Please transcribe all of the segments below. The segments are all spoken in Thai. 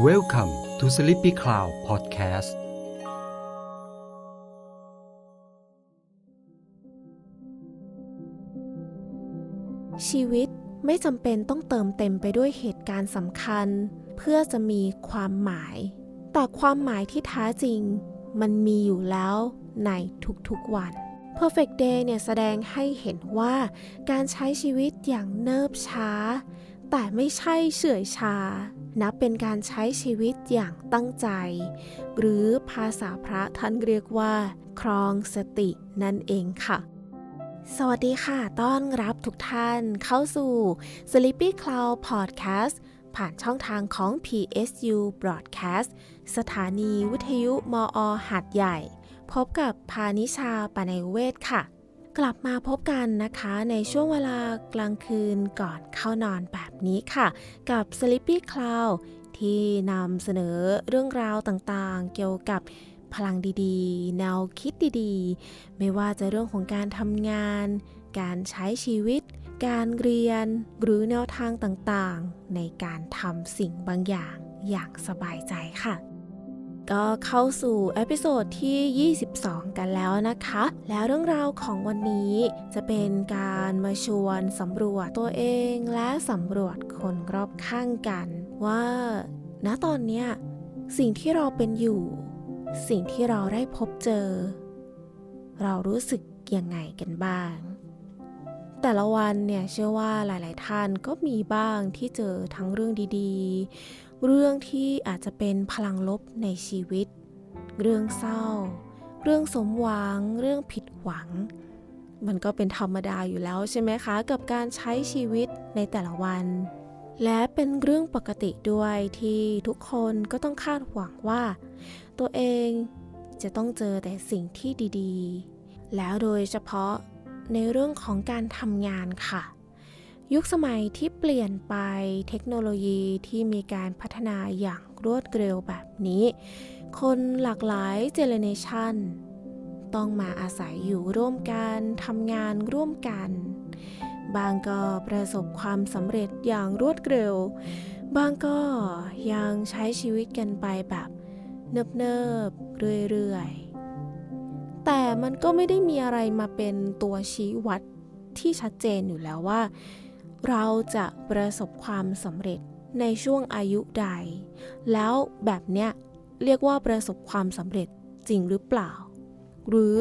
Welcome to Sleepy Cloud Podcast ชีวิตไม่จำเป็นต้องเติมเต็มไปด้วยเหตุการณ์สำคัญ เพื่อจะมีความหมาย แต่ความหมายที่แท้จริง มันมีอยู่แล้วในทุกๆวัน Perfect Day เนี่ยแสดงให้เห็นว่าการใช้ชีวิตอย่างเนิบช้า แต่ไม่ใช่เฉื่อยชา นับเป็นการใช้ชีวิตอย่างตั้งใจ หรือภาษาพระท่านเรียกว่า ครองสตินั่นเองค่ะสวัสดีค่ะ ต้อนรับทุกท่านเข้าสู่ Sleepy Cloud Podcast ผ่านช่องทางของ PSU Broadcast สถานีวิทยุมอหาดใหญ่ พบกับพานิชาปนัยเวศค่ะ กลับมาพบกันนะคะในช่วงเวลากลางคืนก่อนเข้านอนแบบนี้ค่ะ กับ Sleepy Cloud ที่นำเสนอเรื่องราวต่างๆ เกี่ยวกับพลังดีๆ แนวคิดดีๆ ไม่ว่าจะเรื่องของการทำงาน การใช้ชีวิต การเรียน หรือแนวทางต่างๆ ในการทำสิ่งบางอย่างอย่างสบายใจค่ะ ก็เข้าสู่เอพิโซดที่ 22 กันแล้วนะคะ แล้วเรื่องราวของวันนี้จะเป็นการมาชวนสำรวจตัวเองและสำรวจคนรอบข้างกัน ว่าณตอนเนี้ยสิ่งที่เราเป็นอยู่ สิ่งที่เราได้พบเจอ เรารู้สึกยังไงกันบ้าง แต่ละวันเนี่ยเชื่อว่าหลาย ๆ ท่านก็มีบ้างที่เจอทั้งเรื่องดี ๆ เรื่องที่อาจจะเป็นพลังลบในชีวิต เรื่องเศร้า เรื่องสมหวัง เรื่องผิดหวัง มันก็เป็นธรรมดาอยู่แล้วใช่ไหมคะ กับการใช้ชีวิตในแต่ละวัน และเป็นเรื่องปกติด้วยที่ทุกคนก็ต้องคาดหวังว่า ตัวเองจะต้องเจอแต่สิ่งที่ดีๆ แล้วโดยเฉพาะในเรื่องของการทำงานค่ะ ยุคสมัยที่เปลี่ยนไปเทคโนโลยีที่มีการพัฒนาอย่างรวดเร็วแบบนี้ คนหลากหลายเจเนเรชันต้องมาอาศัยอยู่ร่วมกันทำงานร่วมกัน บางก็ประสบความสำเร็จอย่างรวดเร็ว บางก็ยังใช้ชีวิตกันไปแบบเนิบๆเรื่อยๆ แต่มันก็ไม่ได้มีอะไรมาเป็นตัวชี้วัดที่ชัดเจนอยู่แล้วว่า เราจะประสบความสำเร็จในช่วงอายุใด แล้วแบบเนี้ยเรียกว่าประสบความสำเร็จจริงหรือเปล่า หรือ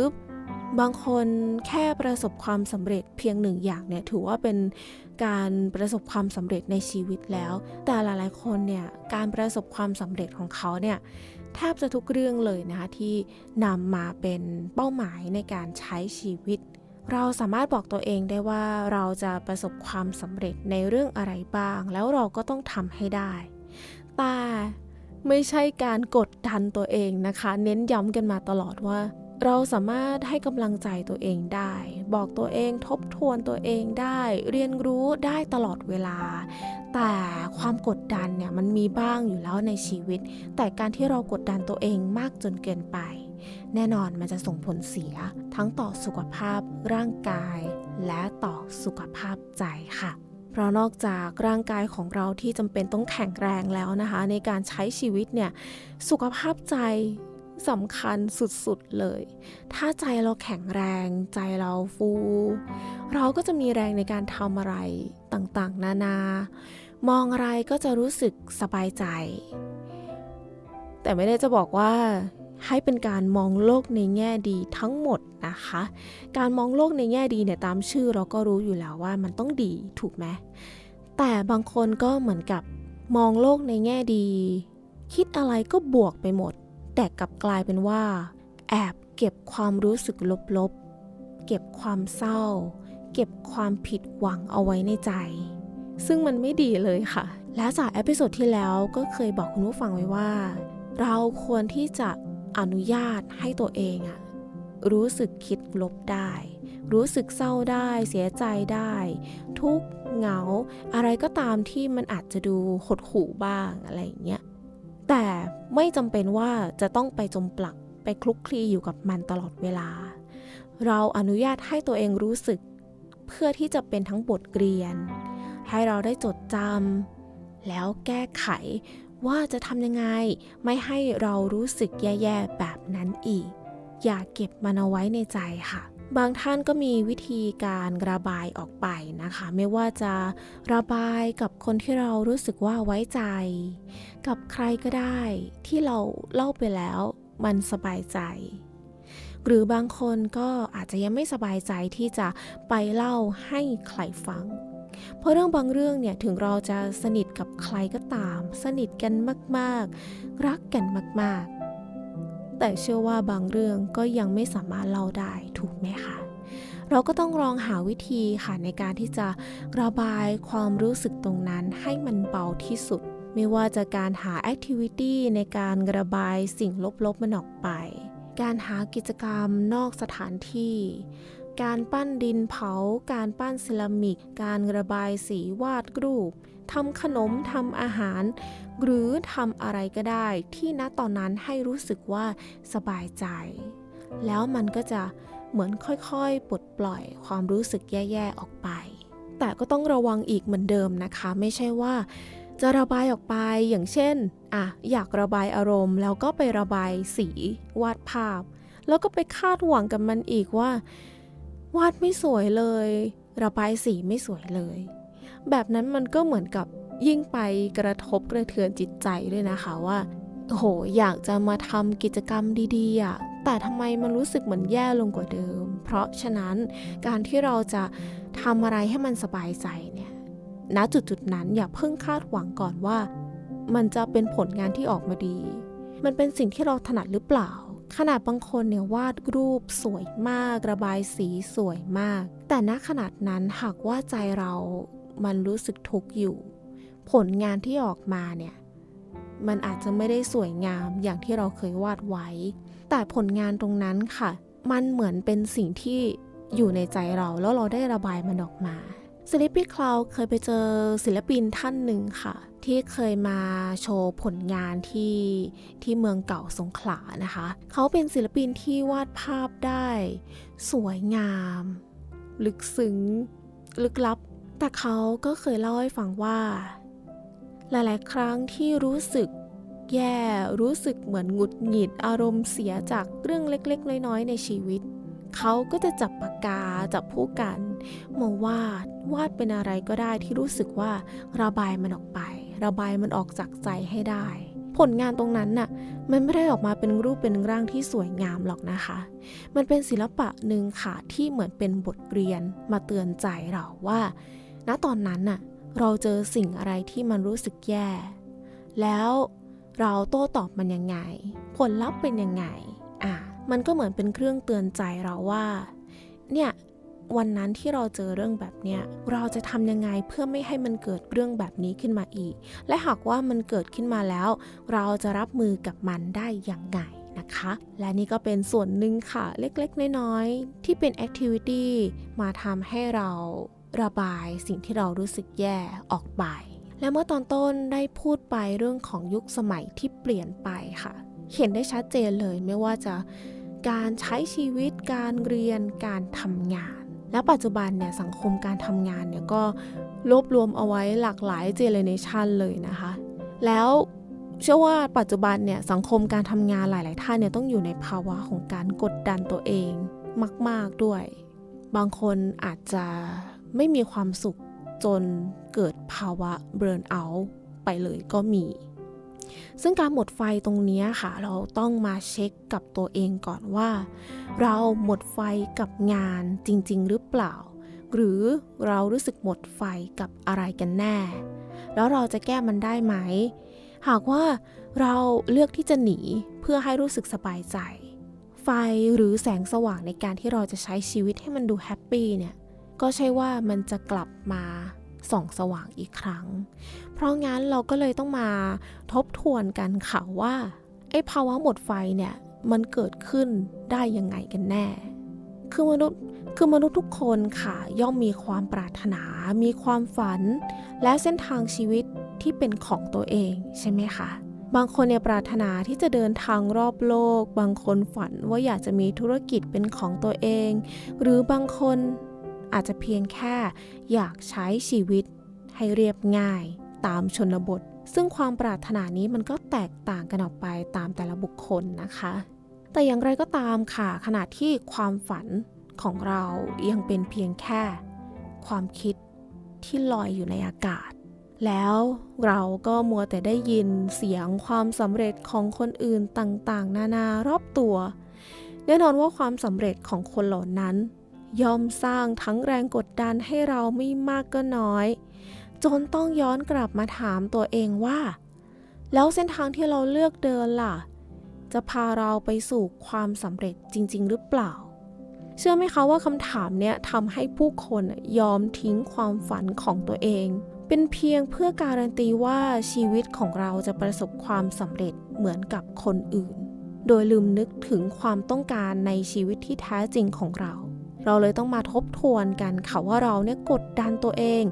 บางคนแค่ประสบความสำเร็จเพียงหนึ่งอย่างเนี่ยถือว่าเป็นการประสบความสำเร็จในชีวิตแล้ว แต่หลายๆคนเนี่ยการประสบความสำเร็จของเขาเนี่ยแทบจะทุกเรื่องเลยนะคะที่นำมาเป็นเป้าหมายในการใช้ชีวิต เราสามารถบอกตัวเองได้ว่าเราจะประสบความสำเร็จในเรื่องอะไรบ้าง แล้วเราก็ต้องทำให้ได้แต่ไม่ใช่การกดดันตัวเองนะคะ เน้นย้ำกันมาตลอดว่า เราสามารถให้กำลังใจตัวเองได้ บอกตัวเองทบทวนตัวเองได้ เรียนรู้ได้ตลอดเวลา แต่ความกดดันเนี่ยมันมีบ้างอยู่แล้วในชีวิต แต่การที่เรากดดันตัวเองมากจนเกินไป แน่นอนมันจะส่งผลเสียทั้งต่อสุขภาพร่างกาย และต่อสุขภาพใจค่ะเพราะนอกจากร่างกายของเราที่จำเป็นต้องแข็งแรงแล้วนะคะ ในการใช้ชีวิตเนี่ยสุขภาพใจสำคัญสุดๆเลย ถ้าใจเราแข็งแรงใจเราฟู เราก็จะมีแรงในการทำอะไรต่างๆ นานามองอะไรก็จะรู้สึกสบายใจ แต่ไม่ได้จะบอกว่า ให้เป็นการมองโลกในแง่ดีทั้งหมดนะคะ การมองโลกในแง่ดีเนี่ยตามชื่อเราก็รู้อยู่แล้วว่ามันต้องดีถูกไหมแต่บางคนก็เหมือนกับมองโลกในแง่ดี คิดอะไรก็บวกไปหมด แต่กลับกลายเป็นว่า แอบเก็บความรู้สึกลบๆ เก็บความเศร้า เก็บความผิดหวังเอาไว้ในใจ ซึ่งมันไม่ดีเลยค่ะ และจากเอพิโซดที่แล้วก็เคยบอกคุณผู้ฟังไว้ว่า เราควรที่จะ อนุญาตให้ตัวเองอะรู้สึกคิดลบได้ รู้สึกเศร้าได้ เสียใจได้ ทุกเหงา อะไรก็ตามที่มันอาจจะดูหดหู่บ้างอะไรอย่างเงี้ย แต่ไม่จำเป็นว่าจะต้องไปจมปลักไปคลุกคลีอยู่กับมันตลอดเวลา เราอนุญาตให้ตัวเองรู้สึก เพื่อที่จะเป็นทั้งบทเรียน ให้เราได้จดจำแล้วแก้ไข ว่าจะทำยังไง ไม่ให้เรารู้สึกแย่ๆแบบนั้นอีก อย่าเก็บมันเอาไว้ในใจค่ะ บางท่านก็มีวิธีการระบายออกไปนะคะ ไม่ว่าจะระบายกับคนที่เรารู้สึกว่าไว้ใจ กับใครก็ได้ ที่เราเล่าไปแล้ว มันสบายใจหรือบางคนก็อาจจะยังไม่สบายใจที่จะไปเล่าให้ใครฟัง เพราะเรื่องบางเรื่องเนี่ยถึงเราจะสนิทกับใครก็ตาม สนิทกันมากๆ รักกันมากๆ แต่เชื่อว่าบางเรื่องก็ยังไม่สามารถเล่าได้ถูกไหมคะเราก็ต้องลองหาวิธีค่ะในการที่จะระบายความรู้สึกตรงนั้นให้มันเบาที่สุด ไม่ว่าจะการหาแอคทิวิตี้ในการระบายสิ่งลบๆมันออกไป การหากิจกรรมนอกสถานที่ การปั้นดินเผา การปั้นเซรามิก การระบายสีวาดรูปทำขนมทำอาหาร หรือทำอะไรก็ได้ ที่ณตอนนั้นให้รู้สึกว่าสบายใจ แล้วมันก็จะเหมือนค่อยๆปลดปล่อยความรู้สึกแย่ๆออกไป แต่ก็ต้องระวังอีกเหมือนเดิมนะคะ ไม่ใช่ว่าจะระบายออกไปอย่างเช่นอะอยากระบายอารมณ์ แล้วก็ไประบายสีวาดภาพ แล้วก็ไปคาดหวังกับมันอีกว่า วาดไม่สวยเลย ระบายสีไม่สวยเลย แบบนั้นมันก็เหมือนกับยิ่งไปกระทบกระเทือนจิตใจด้วยนะคะว่าโอ้โหอยากจะมาทำกิจกรรมดีๆอะแต่ทำไมมันรู้สึกเหมือนแย่ลงกว่าเดิม เพราะฉะนั้นการที่เราจะทำอะไรให้มันสบายใจเนี่ยณจุดจุดๆนั้นอย่าเพิ่งคาดหวังก่อนว่า มันจะเป็นผลงานที่ออกมาดี มันเป็นสิ่งที่เราถนัดหรือเปล่า ขนาดบางคนเนี่ยวาดรูปสวยมาก ระบายสีสวยมาก แต่ณขนาดนั้นหากว่าใจเรามันรู้สึกทุกข์อยู่ ผลงานที่ออกมาเนี่ยมันอาจจะไม่ได้สวยงามอย่างที่เราเคยวาดไว้ แต่ผลงานตรงนั้นค่ะ มันเหมือนเป็นสิ่งที่อยู่ในใจเราแล้วเราได้ระบายมันออกมา s l e e p y Cloud เคยไปเจอศิลปินท่านหนึ่งค่ะ ที่เคยมาโชว์ผลงานที่ที่เมืองเก่าสงขลานะคะ เขาเป็นศิลปินที่วาดภาพได้ สวยงาม ลึกซึ้ง ลึกลับ แต่เขาก็เคยเล่าให้ฟังว่า หลาย ๆ ครั้งที่รู้สึกแย่รู้สึกเหมือนหงุดหงิดอารมณ์เสียจากเรื่องเล็ก ๆ น้อย ๆ ในชีวิต เขาก็จะจับปากกาจับผู้กันมาวาดวาดเป็นอะไรก็ได้ที่รู้สึกว่าระบายมันออกไป ระบายมันออกจากใจให้ได้ ผลงานตรงนั้นน่ะมันไม่ได้ออกมาเป็นรูปเป็นร่างที่สวยงามหรอกนะคะ มันเป็นศิลปะหนึ่งค่ะที่เหมือนเป็นบทเรียนมาเตือนใจเราว่า ณตอนนั้นน่ะเราเจอสิ่งอะไรที่มันรู้สึกแย่ แล้วเราโต้ตอบมันยังไง ผลลัพธ์เป็นยังไง มันก็เหมือนเป็นเครื่องเตือนใจเราว่า เนี่ยวันนั้นที่เราเจอเรื่องแบบเนี้ยเราจะทำยังไงเพื่อไม่ให้มันเกิดเรื่องแบบนี้ขึ้นมาอีก และหากว่ามันเกิดขึ้นมาแล้ว เราจะรับมือกับมันได้อย่างไงนะคะ และนี่ก็เป็นส่วนหนึ่งค่ะ เล็กๆ น้อยๆ ที่เป็นแอคทิวิตี้มาทำให้เราระบายสิ่งที่เรารู้สึกแย่ออกไป และเมื่อตอนต้นได้พูดไปเรื่องของยุคสมัยที่เปลี่ยนไปค่ะ เห็นได้ชัดเจนเลยไม่ว่าจะการใช้ชีวิตการเรียนการทำงาน และปัจจุบันเนี่ยสังคมการทำงานเนี่ยก็รวบรวมเอาไว้หลากหลายเจเนเรชันเลยนะคะ แล้วเชื่อว่าปัจจุบันเนี่ยสังคมการทำงานหลาย ๆ ท่านเนี่ยต้องอยู่ในภาวะของการกดดันตัวเองมาก ๆ ด้วย บางคนอาจจะไม่มีความสุขจนเกิดภาวะเบิร์นเอาไปเลยก็มี ซึ่งการหมดไฟตรงนี้ค่ะ เราต้องมาเช็คกับตัวเองก่อนว่า เราหมดไฟกับงานจริง ๆ หรือเปล่า หรือเรารู้สึกหมดไฟกับอะไรกันแน่ แล้วเราจะแก้มันได้ไหม หากว่าเราเลือกที่จะหนีเพื่อให้รู้สึกสบายใจ ไฟหรือแสงสว่างในการที่เราจะใช้ชีวิตให้มันดูแฮปปี้เนี่ยก็ใช่ว่ามันจะกลับมา ส่องสว่างอีกครั้ง เพราะงั้นเราก็เลยต้องมาทบทวนกันค่ะว่าไอ้ภาวะหมดไฟเนี่ยมันเกิดขึ้นได้ยังไงกันแน่ คือมนุษย์คือมนุษย์ทุกคนค่ะ ย่อมมีความปรารถนา มีความฝัน และเส้นทางชีวิตที่เป็นของตัวเองใช่ไหมคะ บางคนเนี่ยปรารถนาที่จะเดินทางรอบโลก บางคนฝันว่าอยากจะมีธุรกิจเป็นของตัวเอง หรือบางคน อาจจะเพียงแค่อยากใช้ชีวิตให้เรียบง่ายตามชนบท ซึ่งความปรารถนานี้มันก็แตกต่างกันออกไปตามแต่ละบุคคลนะคะ แต่อย่างไรก็ตามค่ะ ขณะที่ความฝันของเรายังเป็นเพียงแค่ ความคิดที่ลอยอยู่ในอากาศ แล้วเราก็มัวแต่ได้ยินเสียงความสำเร็จของคนอื่นต่างๆ นานารอบตัว แน่นอนว่าความสำเร็จของคนเหล่านั้น ย่อมสร้างทั้งแรงกดดันให้เราไม่มากก็น้อย จนต้องย้อนกลับมาถามตัวเองว่า แล้วเส้นทางที่เราเลือกเดินล่ะ จะพาเราไปสู่ความสำเร็จจริง ๆ หรือเปล่า เชื่อไหมคะว่าคำถามเนี้ยทำให้ผู้คนยอมทิ้งความฝันของตัวเอง เป็นเพียงเพื่อการันตีว่าชีวิตของเราจะประสบความสำเร็จเหมือนกับคนอื่น โดยลืมนึกถึงความต้องการในชีวิตที่แท้จริงของเรา เราเลยต้องมาทบทวนกันค่ะว่าเราเนี่ยกดดันตัวเอง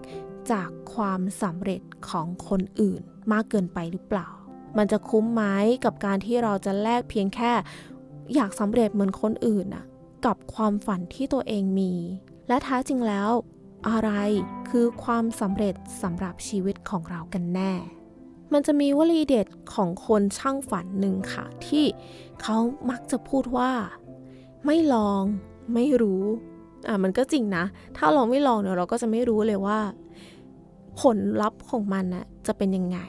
จากความสำเร็จของคนอื่นมากเกินไปหรือเปล่า มันจะคุ้มไหมกับการที่เราจะแลกเพียงแค่ อยากสำเร็จเหมือนคนอื่นน่ะกับความฝันที่ตัวเองมี และท้าจริงแล้ว อะไรคือความสำเร็จสำหรับชีวิตของเรากันแน่ มันจะมีวลีเด็ดของคนช่างฝันหนึ่งค่ะ ที่เขามักจะพูดว่า ไม่ลอง ไม่รู้อะมันก็จริงนะ ถ้าเราไม่ลองเนี่ยเราก็จะไม่รู้เลยว่า ผลลัพธ์ของมันน่ะจะเป็นยังไง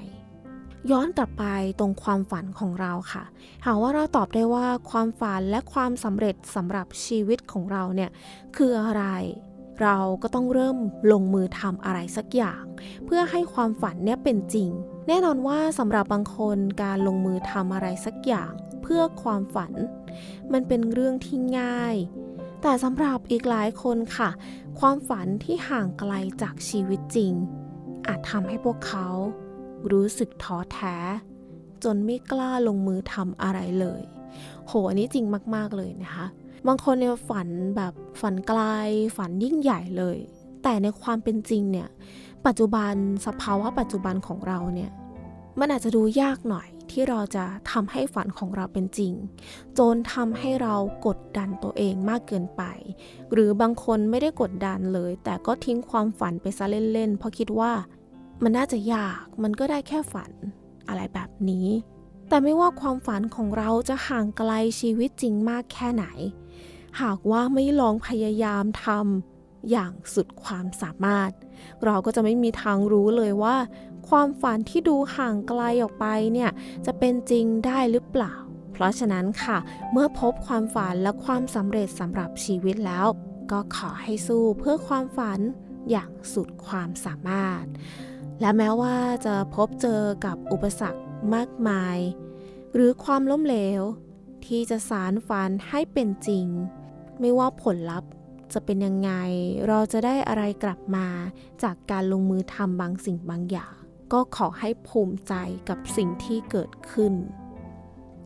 ย้อนกลับไปตรงความฝันของเราค่ะ หากว่าเราตอบได้ว่าความฝันและความสำเร็จสำหรับชีวิตของเราเนี่ยคืออะไร เราก็ต้องเริ่มลงมือทำอะไรสักอย่าง เพื่อให้ความฝันเนี่ยเป็นจริง แน่นอนว่าสำหรับบางคนการลงมือทำอะไรสักอย่าง เพื่อความฝัน มันเป็นเรื่องที่ง่าย แต่สำหรับอีกหลายคนค่ะ ความฝันที่ห่างไกลจากชีวิตจริง อาจทำให้พวกเขา รู้สึกท้อแท้ จนไม่กล้าลงมือทำอะไรเลย โหอันนี้จริงมาก ๆ เลยนะคะ บางคนเนี่ยฝันแบบฝันไกล ฝันยิ่งใหญ่เลย แต่ในความเป็นจริงเนี่ย ปัจจุบันสภาวะปัจจุบันของเราเนี่ย มันอาจจะดูยากหน่อย ที่เราจะทำให้ฝันของเราเป็นจริง จนทำให้เรากดดันตัวเองมากเกินไป หรือบางคนไม่ได้กดดันเลย แต่ก็ทิ้งความฝันไปซะเล่นๆเพราะคิดว่ามันน่าจะยาก มันก็ได้แค่ฝันอะไรแบบนี้ แต่ไม่ว่าความฝันของเราจะห่างไกลชีวิตจริงมากแค่ไหน หากว่าไม่ลองพยายามทำอย่างสุดความสามารถ เราก็จะไม่มีทางรู้เลยว่า ความฝันที่ดูห่างไกลออกไปเนี่ยจะเป็นจริงได้หรือเปล่า เพราะฉะนั้นค่ะ เมื่อพบความฝันและความสำเร็จสำหรับชีวิตแล้ว ก็ขอให้สู้เพื่อความฝันอย่างสุดความสามารถ และแม้ว่าจะพบเจอกับอุปสรรคมากมาย หรือความล้มเหลว ที่จะสารฝันให้เป็นจริง ไม่ว่าผลลัพธ์จะเป็นยังไง เราจะได้อะไรกลับมาจากการลงมือทำบางสิ่งบางอย่าง ก็ขอให้ภูมิใจกับสิ่งที่เกิดขึ้น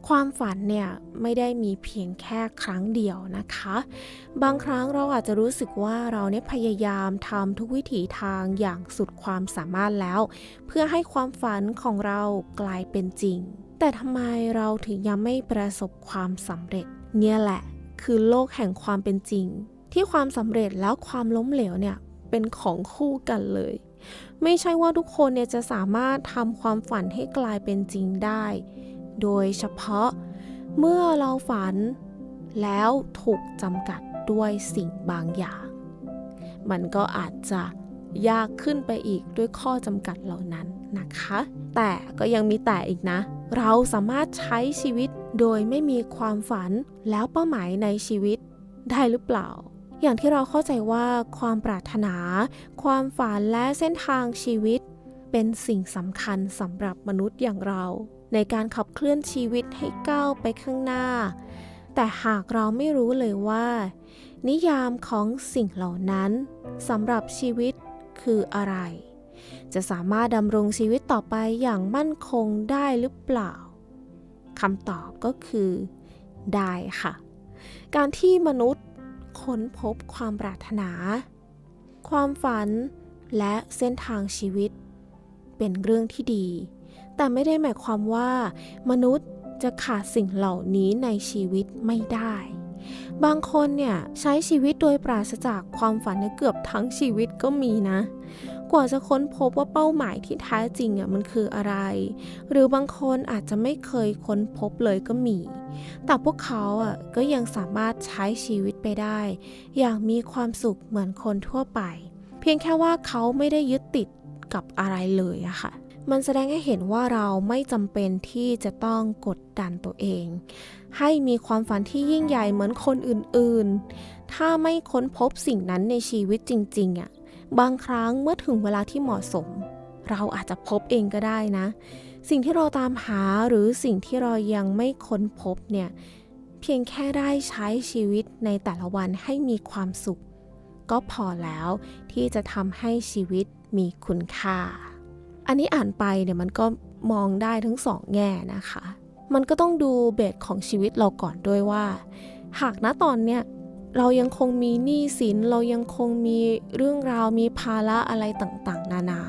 ความฝันเนี่ยไม่ได้มีเพียงแค่ครั้งเดียวนะคะ บางครั้งเราอาจจะรู้สึกว่าเราเนี่ยพยายามทำทุกวิถีทางอย่างสุดความสามารถแล้ว เพื่อให้ความฝันของเรากลายเป็นจริง แต่ทำไมเราถึงยังไม่ประสบความสำเร็จ เนี่ยแหละคือโลกแห่งความเป็นจริง ที่ความสำเร็จแล้วความล้มเหลวเนี่ยเป็นของคู่กันเลย ไม่ใช่ว่าทุกคนเนี่ยจะสามารถทำความฝันให้กลายเป็นจริงได้ โดยเฉพาะเมื่อเราฝันแล้วถูกจำกัดด้วยสิ่งบางอย่าง มันก็อาจจะยากขึ้นไปอีกด้วยข้อจำกัดเหล่านั้นนะคะ แต่ก็ยังมีแต่อีกนะ เราสามารถใช้ชีวิตโดยไม่มีความฝันแล้วเป้าหมายในชีวิตได้หรือเปล่า อย่างที่เราเข้าใจว่าความปรารถนา ความฝันและเส้นทางชีวิต เป็นสิ่งสำคัญสำหรับมนุษย์อย่างเรา ในการขับเคลื่อนชีวิตให้ก้าวไปข้างหน้า แต่หากเราไม่รู้เลยว่า นิยามของสิ่งเหล่านั้นสำหรับชีวิตคืออะไร จะสามารถดำรงชีวิตต่อไปอย่างมั่นคงได้หรือเปล่าคำตอบก็คือ ได้ค่ะ การที่มนุษย์ ค้นพบความปรารถนา ความฝันและเส้นทางชีวิต เป็นเรื่องที่ดี แต่ไม่ได้หมายความว่า มนุษย์จะขาดสิ่งเหล่านี้ในชีวิตไม่ได้ บางคนเนี่ยใช้ชีวิตโดยปราศจากความฝันในเกือบทั้งชีวิตก็มีนะ กว่าจะค้นพบว่าเป้าหมายที่แท้จริงอะมันคืออะไร หรือบางคนอาจจะไม่เคยค้นพบเลยก็มี แต่พวกเขาอะก็ยังสามารถใช้ชีวิตไปได้ อย่างมีความสุขเหมือนคนทั่วไป เพียงแค่ว่าเขาไม่ได้ยึดติดกับอะไรเลยอะค่ะมันแสดงให้เห็นว่าเราไม่จำเป็นที่จะต้องกดดันตัวเอง ให้มีความฝันที่ยิ่งใหญ่เหมือนคนอื่นๆ ถ้าไม่ค้นพบสิ่งนั้นในชีวิตจริงๆอะ บางครั้งเมื่อถึงเวลาที่เหมาะสม เราอาจจะพบเองก็ได้นะ สิ่งที่เราตามหาหรือสิ่งที่เรายังไม่ค้นพบเนี่ยเพียงแค่ได้ใช้ชีวิตในแต่ละวันให้มีความสุข ก็พอแล้วที่จะทำให้ชีวิตมีคุณค่า อันนี้อ่านไปเนี่ยมันก็มองได้ทั้งสองแง่นะคะ มันก็ต้องดูเบสของชีวิตเราก่อนด้วยว่า หากณตอนเนี้ย เรายังคงมีหนี้สิน เรายังคงมีเรื่องราวมีภาระอะไรต่างๆ นานา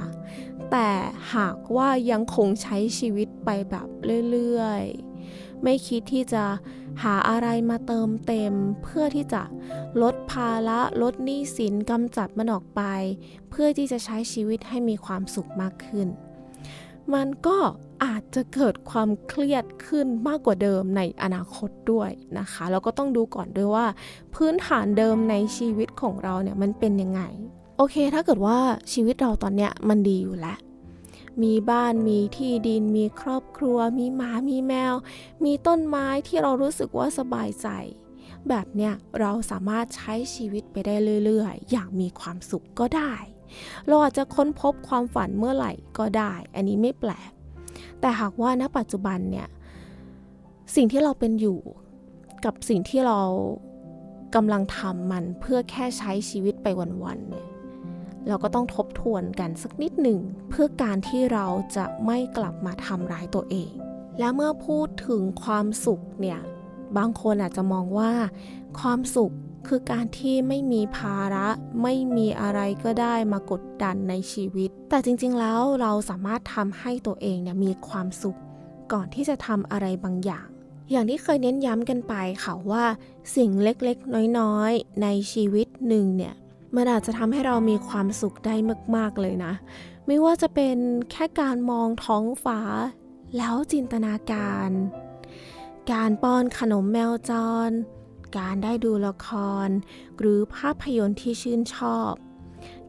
แต่หากว่ายังคงใช้ชีวิตไปแบบเรื่อยๆ ไม่คิดที่จะหาอะไรมาเติมเต็ม เพื่อที่จะลดภาระลดหนี้สินกำจัดมันออกไป เพื่อที่จะใช้ชีวิตให้มีความสุขมากขึ้น มันก็อาจจะเกิดความเครียดขึ้นมากกว่าเดิมในอนาคตด้วยนะคะแล้วก็ต้องดูก่อนด้วยว่า พื้นฐานเดิมในชีวิตของเราเนี่ยมันเป็นยังไง โอเค ถ้าเกิดว่าชีวิตเราตอนเนี้ยมันดีอยู่แล้วมีบ้านมีที่ดินมีครอบครัว มีหมามีแมว มีต้นไม้ที่เรารู้สึกว่าสบายใจ แบบเนี้ยเราสามารถใช้ชีวิตไปได้เรื่อย ๆ อย่างมีความสุขก็ได้ เราอาจจะค้นพบความฝันเมื่อไหร่ก็ได้ อันนี้ไม่แปลก แต่หากว่าณปัจจุบันเนี่ย สิ่งที่เราเป็นอยู่กับสิ่งที่เรากำลังทำมันเพื่อแค่ใช้ชีวิตไปวันๆเนี่ยเราก็ต้องทบทวนกันสักนิดหนึ่ง เพื่อการที่เราจะไม่กลับมาทำร้ายตัวเอง และเมื่อพูดถึงความสุขเนี่ย บางคนอาจจะมองว่า ความสุข คือการที่ไม่มีภาระไม่มีอะไรก็ได้มากดดันในชีวิต แต่จริงๆแล้วเราสามารถทำให้ตัวเองเนี่ยมีความสุข ก่อนที่จะทำอะไรบางอย่าง อย่างที่เคยเน้นย้ำกันไปค่ะว่า สิ่งเล็กๆ น้อยๆ ในชีวิตหนึ่งเนี่ยมันอาจจะทำให้เรามีความสุขได้มาก ๆ เลยนะ ไม่ว่าจะเป็นแค่การมองท้องฟ้า แล้วจินตนาการ การป้อนขนมแมวจร การได้ดูละคร หรือภาพยนตร์ที่ชื่นชอบ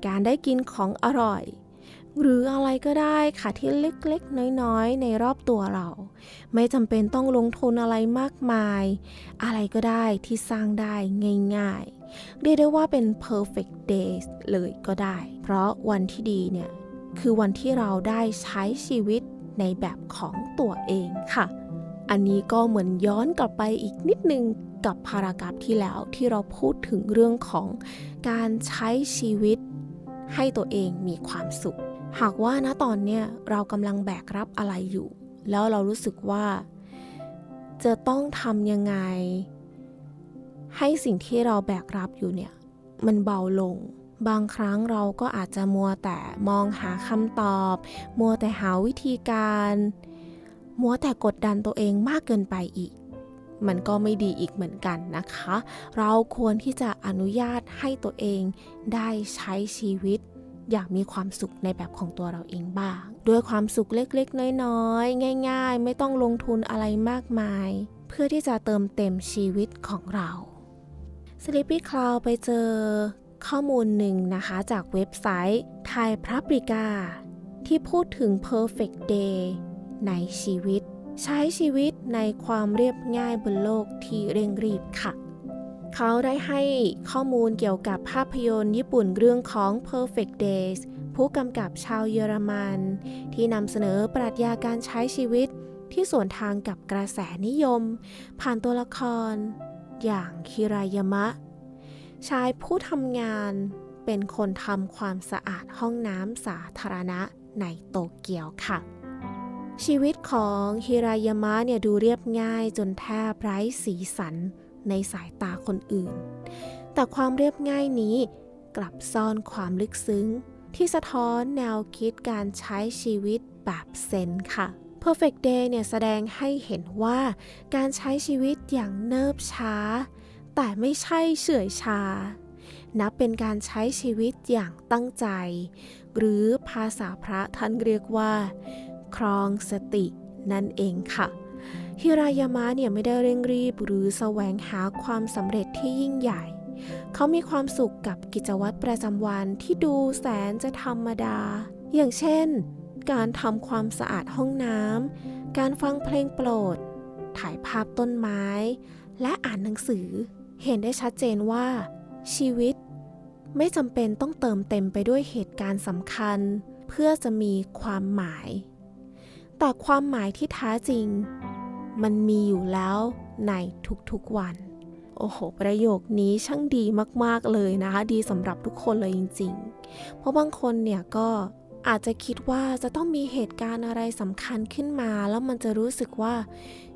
การได้กินของอร่อย หรืออะไรก็ได้ค่ะที่เล็กๆ น้อยๆ ในรอบตัวเรา ไม่จำเป็นต้องลงทุนอะไรมากมาย อะไรก็ได้ที่สร้างได้ง่ายๆ เรียกได้ว่าเป็น perfect days เลยก็ได้ เพราะวันที่ดีเนี่ย คือวันที่เราได้ใช้ชีวิตในแบบของตัวเองค่ะ อันนี้ก็เหมือนย้อนกลับไปอีกนิดนึงกับพารากราฟที่แล้วที่เราพูดถึงเรื่องของการใช้ชีวิตให้ตัวเองมีความสุข หากว่าณตอนเนี้ยเรากำลังแบกรับอะไรอยู่ แล้วเรารู้สึกว่า จะต้องทำยังไง ให้สิ่งที่เราแบกรับอยู่เนี่ย มันเบาลง บางครั้งเราก็อาจจะมัวแต่มองหาคำตอบ มัวแต่หาวิธีการ มัวแต่กดดันตัวเองมากเกินไปอีก มันก็ไม่ดีอีกเหมือนกันนะคะ เราควรที่จะอนุญาตให้ตัวเองได้ใช้ชีวิตอย่างมีความสุขในแบบของตัวเราเองบ้าง ด้วยความสุขเล็กๆ น้อยๆ ง่าย ๆ ไม่ต้องลงทุนอะไรมากมาย เพื่อที่จะเติมเต็มชีวิตของเรา Sleepy Cloud ไปเจอข้อมูลหนึ่งนะคะจากเว็บไซต์ไทยพระปริกาที่พูดถึง perfect day ในชีวิต ใช้ชีวิตในความเรียบง่ายบนโลกที่เร่งรีบค่ะ เขาได้ให้ข้อมูลเกี่ยวกับภาพยนตร์ญี่ปุ่นเรื่องของ Perfect Days ผู้กำกับชาวเยอรมัน ที่นำเสนอปรัชญาการใช้ชีวิตที่สวนทางกับกระแสนิยม ผ่านตัวละคร อย่างคิรายามะ ชายผู้ทำงานเป็นคนทำความสะอาดห้องน้ำสาธารณะในโตเกียวค่ะ ชีวิตของฮิรายามะเนี่ยดูเรียบง่ายจนแทบไร้สีสันในสายตาคนอื่น แต่ความเรียบง่ายนี้กลับซ่อนความลึกซึ้ง ที่สะท้อนแนวคิดการใช้ชีวิตแบบเซนค่ะ Perfect Day เนี่ยแสดงให้เห็นว่าการใช้ชีวิตอย่างเนิบช้า แต่ไม่ใช่เฉื่อยชา นับเป็นการใช้ชีวิตอย่างตั้งใจ หรือภาษาพระท่านเรียกว่า ครองสตินั่นเองค่ะฮิรายามะเนี่ยไม่ได้เร่งรีบหรือแสวงหาความสำเร็จที่ยิ่งใหญ่ เขามีความสุขกับกิจวัตรประจำวันที่ดูแสนจะธรรมดา อย่างเช่น การทำความสะอาดห้องน้ำ การฟังเพลงโปรด ถ่ายภาพต้นไม้ และอ่านหนังสือ เห็นได้ชัดเจนว่า ชีวิต ไม่จำเป็นต้องเติมเต็มไปด้วยเหตุการณ์สำคัญ เพื่อจะมีความหมาย แต่ความหมายที่แท้จริง มันมีอยู่แล้วในทุกๆวัน โอ้โห ประโยคนี้ช่างดีมากๆเลยนะคะ ดีสำหรับทุกคนเลยจริง ๆ เพราะบางคนเนี่ยก็อาจจะคิดว่าจะต้องมีเหตุการณ์อะไรสำคัญขึ้นมา แล้วมันจะรู้สึกว่า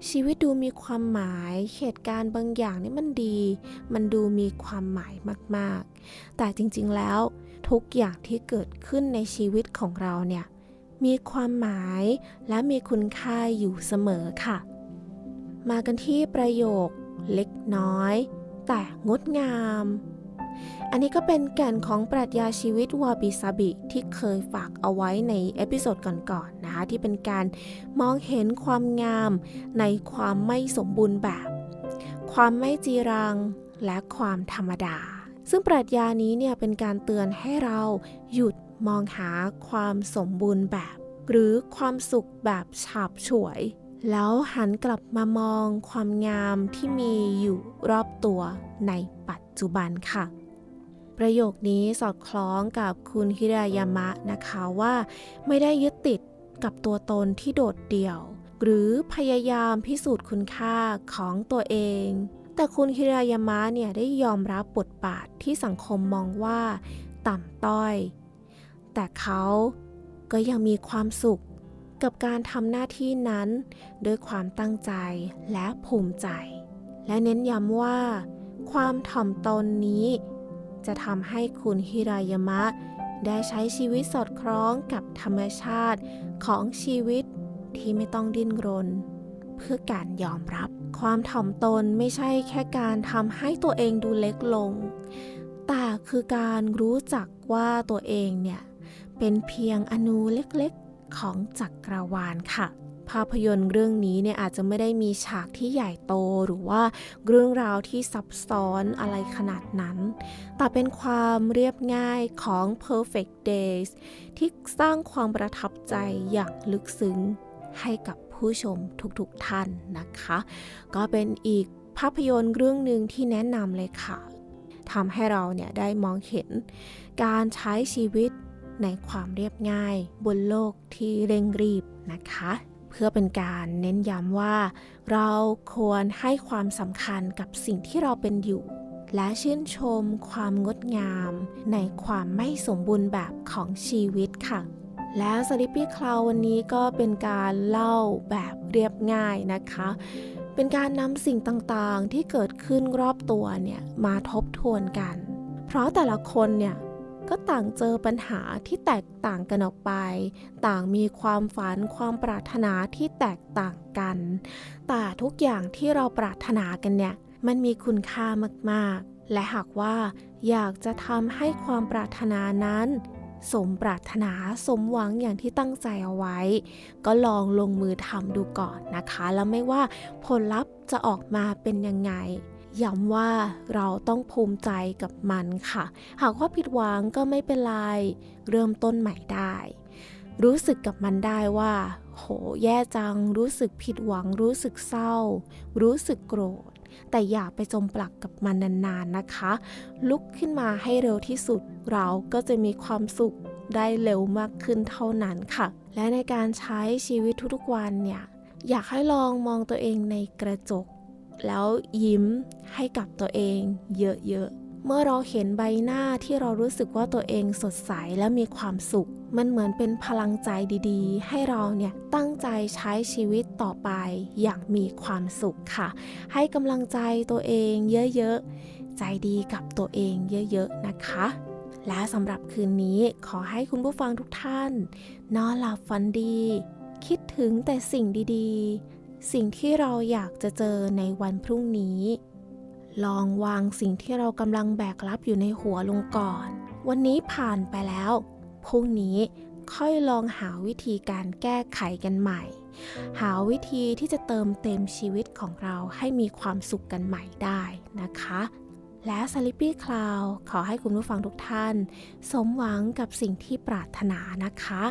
ชีวิตดูมีความหมาย เหตุการณ์บางอย่างนี่มันดี มันดูมีความหมายมาก ๆ แต่จริงๆแล้ว ทุกอย่างที่เกิดขึ้นในชีวิตของเราเนี่ย มีความหมายและมีคุณค่าอยู่เสมอค่ะ มากันที่ประโยคเล็กน้อย แต่งดงาม อันนี้ก็เป็นแก่นของปรัชญาชีวิตวาบิซาบิที่เคยฝากเอาไว้ในเอพิโซดก่อนๆนนะคะที่เป็นการมองเห็นความงามในความไม่สมบูรณ์แบบ ความไม่จีรังและความธรรมดาซึ่งปรัชญานี้เนี่ยเป็นการเตือนให้เราหยุด มองหาความสมบูรณ์แบบ หรือความสุขแบบฉาบฉวย แล้วหันกลับมามองความงามที่มีอยู่รอบตัวในปัจจุบันค่ะ ประโยคนี้สอดคล้องกับคุณฮิรายามะนะคะว่า ไม่ได้ยึดติดกับตัวตนที่โดดเดี่ยว หรือพยายามพิสูจน์คุณค่าของตัวเอง แต่คุณฮิรายามะเนี่ยได้ยอมรับบทบาทที่สังคมมองว่า ต่ำต้อย แต่เขาก็ยังมีความสุขกับการทำหน้าที่นั้นด้วยความตั้งใจและภูมิใจ และเน้นย้ำว่า ความถ่อมตนนี้ จะทำให้คุณฮิรายามะ ได้ใช้ชีวิตสอดคล้องกับธรรมชาติของชีวิตที่ไม่ต้องดิ้นรน เพื่อการยอมรับ ความถ่อมตนไม่ใช่แค่การทำให้ตัวเองดูเล็กลง แต่คือการรู้จักว่าตัวเองเนี่ย เป็นเพียงอนูเล็กๆของจักรวาลค่ะ ภาพยนตร์เรื่องนี้เนี่ยอาจจะไม่ได้มีฉากที่ใหญ่โตหรือว่าเรื่องราวที่ซับซ้อนอะไรขนาดนั้น แต่เป็นความเรียบง่ายของ Perfect Days ที่สร้างความประทับใจอย่างลึกซึ้งให้กับผู้ชมทุกๆท่านนะคะ ก็เป็นอีกภาพยนตร์เรื่องหนึ่งที่แนะนำเลยค่ะทำให้เราเนี่ยได้มองเห็นการใช้ชีวิต ในความเรียบง่าย บนโลกที่เร่งรีบนะคะ เพื่อเป็นการเน้นย้ำว่า เราควรให้ความสำคัญกับสิ่งที่เราเป็นอยู่ และชื่นชมความงดงาม ในความไม่สมบูรณ์แบบของชีวิตค่ะและสลิปปี้คลาววันนี้ก็เป็นการเล่าแบบเรียบง่ายนะคะ เป็นการนำสิ่งต่างๆที่เกิดขึ้นรอบตัวเนี่ยมาทบทวนกัน เพราะแต่ละคนเนี่ย ก็ต่างเจอปัญหาที่แตกต่างกันออกไป ต่างมีความฝันความปรารถนาที่แตกต่างกัน แต่ทุกอย่างที่เราปรารถนากันเนี่ย มันมีคุณค่ามากๆ และหากว่าอยากจะทำให้ความปรารถนานั้น สมปรารถนาสมหวังอย่างที่ตั้งใจเอาไว้ ก็ลองลงมือทำดูก่อนนะคะ แล้วไม่ว่าผลลัพธ์จะออกมาเป็นยังไง ย้ำว่าเราต้องภูมิใจกับมันค่ะ หากว่าผิดหวังก็ไม่เป็นไร เริ่มต้นใหม่ได้ รู้สึกกับมันได้ว่า โห แย่จัง รู้สึกผิดหวัง รู้สึกเศร้า รู้สึกโกรธ แต่อย่าไปจมปลักกับมันนานๆนะคะ ลุกขึ้นมาให้เร็วที่สุด เราก็จะมีความสุขได้เร็วมากขึ้นเท่านั้นค่ะ และในการใช้ชีวิตทุกๆวันเนี่ย อยากให้ลองมองตัวเองในกระจก แล้วยิ้มให้กับตัวเอง เยอะๆ เมื่อเราเห็นใบหน้าที่เรารู้สึกว่าตัวเองสดใสและมีความสุข มันเหมือนเป็นพลังใจดีๆ ให้เราเนี่ยตั้งใจใช้ชีวิตต่อไปอย่างมีความสุขค่ะ ให้กำลังใจตัวเองเยอะๆ ใจดีกับตัวเองเยอะๆ นะคะและสำหรับคืนนี้ขอให้คุณผู้ฟังทุกท่าน นอนหลับฝันดี คิดถึงแต่สิ่งดีๆ สิ่งที่เราอยากจะเจอในวันพรุ่งนี้ ลองวางสิ่งที่เรากำลังแบกรับอยู่ในหัวลงก่อน วันนี้ผ่านไปแล้ว พรุ่งนี้ค่อยลองหาวิธีการแก้ไขกันใหม่ หาวิธีที่จะเติมเต็มชีวิตของเราให้มีความสุขกันใหม่ได้นะคะ และ Sleepy Cloud ขอให้คุณผู้ฟังทุกท่าน สมหวังกับสิ่งที่ปรารถนานะคะ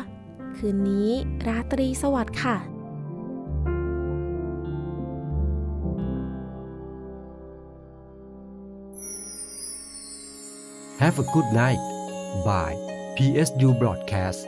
คืนนี้ราตรีสวัสดิ์ค่ะ Have a good night. By PSU Broadcast